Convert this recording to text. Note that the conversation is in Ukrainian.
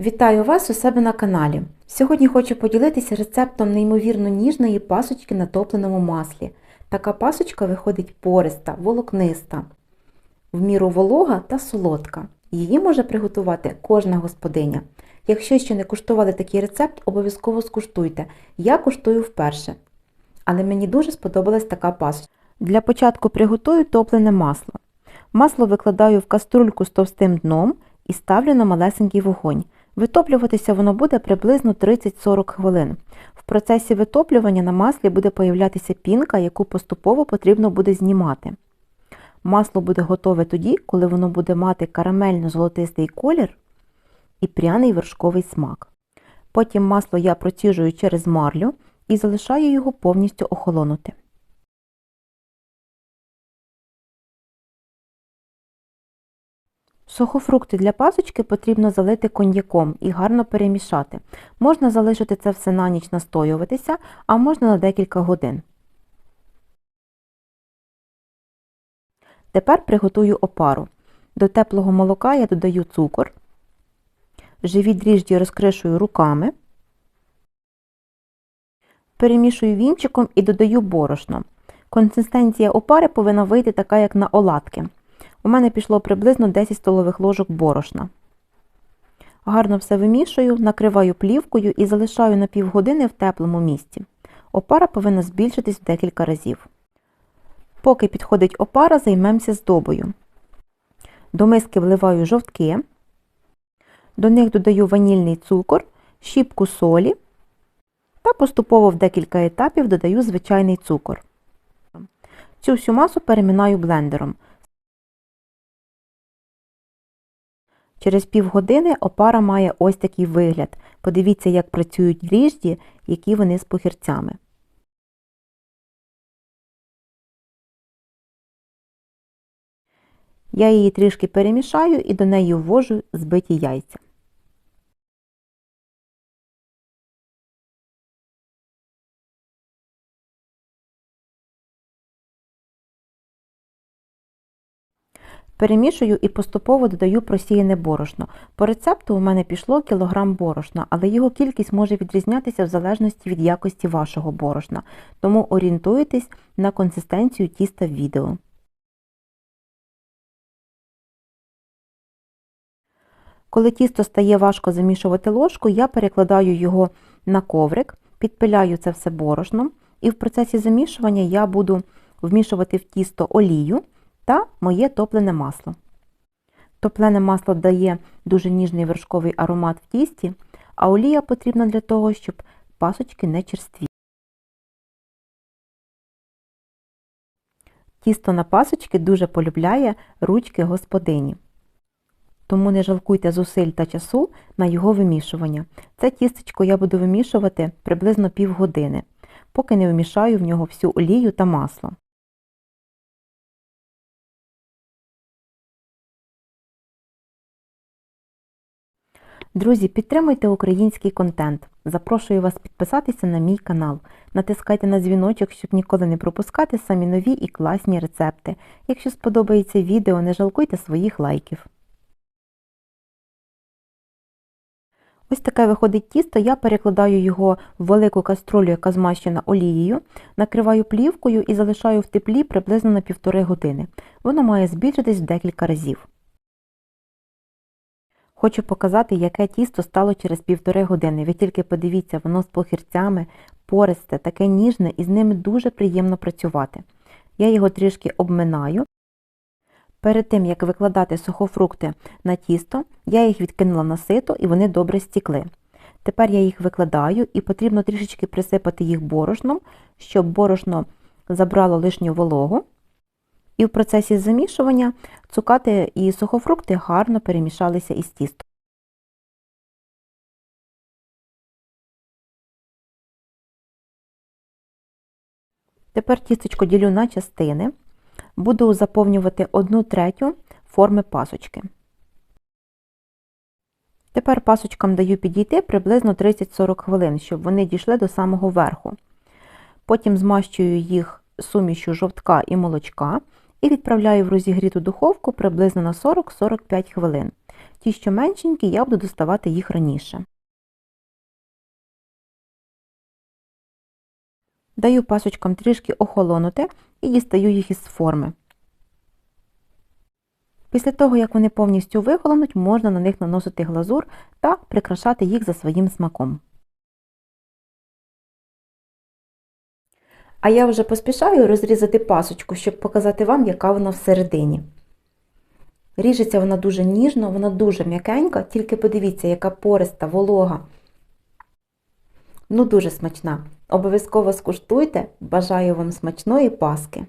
Вітаю вас у себе на каналі. Сьогодні хочу поділитися рецептом неймовірно ніжної пасочки на топленому маслі. Така пасочка виходить пориста, волокниста, в міру волога та солодка. Її може приготувати кожна господиня. Якщо ще не куштували такий рецепт, обов'язково скуштуйте. Я куштую вперше. Але мені дуже сподобалась така пасочка. Для початку приготую топлене масло. Масло викладаю в каструльку з товстим дном і ставлю на малесенький вогонь. Витоплюватися воно буде приблизно 30-40 хвилин. В процесі витоплювання на маслі буде появлятися пінка, яку поступово потрібно буде знімати. Масло буде готове тоді, коли воно буде мати карамельно-золотистий колір і пряний вершковий смак. Потім масло я проціжую через марлю і залишаю його повністю охолонути. Сухофрукти для пасочки потрібно залити коньяком і гарно перемішати. Можна залишити це все на ніч настоюватися, а можна на декілька годин. Тепер приготую опару. До теплого молока я додаю цукор, живі дріжджі розкришую руками, перемішую вінчиком і додаю борошно. Консистенція опари повинна вийти така, як на оладки. У мене пішло приблизно 10 столових ложок борошна. Гарно все вимішую, накриваю плівкою і залишаю на півгодини в теплому місці. Опара повинна збільшитись в декілька разів. Поки підходить опара, займемося здобою. До миски вливаю жовтки, до них додаю ванільний цукор, щіпку солі та поступово в декілька етапів додаю звичайний цукор. Цю всю масу переминаю блендером. Через півгодини опара має ось такий вигляд. Подивіться, як працюють дріжджі, які вони з похірцями. Я її трішки перемішаю і до неї ввожу збиті яйця. Перемішую і поступово додаю просіяне борошно. По рецепту у мене пішло кілограм борошна, але його кількість може відрізнятися в залежності від якості вашого борошна, тому орієнтуйтесь на консистенцію тіста в відео. Коли тісто стає важко замішувати ложку, я перекладаю його на коврик, підпиляю це все борошном, і в процесі замішування я буду вмішувати в тісто олію та моє топлене масло. Топлене масло дає дуже ніжний вершковий аромат в тісті, а олія потрібна для того, щоб пасочки не черствіли. Тісто на пасочки дуже полюбляє ручки господині. Тому не жалкуйте зусиль та часу на його вимішування. Це тістечко я буду вимішувати приблизно півгодини, поки не вмішаю в нього всю олію та масло. Друзі, підтримуйте український контент. Запрошую вас підписатися на мій канал. Натискайте на дзвіночок, щоб ніколи не пропускати самі нові і класні рецепти. Якщо сподобається відео, не жалкуйте своїх лайків. Ось таке виходить тісто, я перекладаю його в велику каструлю, яка змащена олією, накриваю плівкою і залишаю в теплі приблизно на півтори години. Воно має збільшитись в декілька разів. Хочу показати, яке тісто стало через півтори години. Ви тільки подивіться, воно з похірцями, пористе, таке ніжне і з ними дуже приємно працювати. Я його трішки обминаю. Перед тим, як викладати сухофрукти на тісто, я їх відкинула на сито і вони добре стікли. Тепер я їх викладаю і потрібно трішечки присипати їх борошном, щоб борошно забрало лишню вологу. І в процесі замішування цукати і сухофрукти гарно перемішалися із тістом. Тепер тістечко ділю на частини. Буду заповнювати 1 третю форми пасочки. Тепер пасочкам даю підійти приблизно 30-40 хвилин, щоб вони дійшли до самого верху. Потім змащую їх сумішю жовтка і молочка і відправляю в розігріту духовку приблизно на 40-45 хвилин. Ті, що меншенькі, я буду доставати їх раніше. Даю пасочкам трішки охолонути і дістаю їх із форми. Після того, як вони повністю вихолонуть, можна на них наносити глазур та прикрашати їх за своїм смаком. А я вже поспішаю розрізати пасочку, щоб показати вам, яка вона всередині. Ріжеться вона дуже ніжно, вона дуже м'якенька, тільки подивіться, яка пориста, волога. Ну, дуже смачна. Обов'язково скуштуйте. Бажаю вам смачної паски!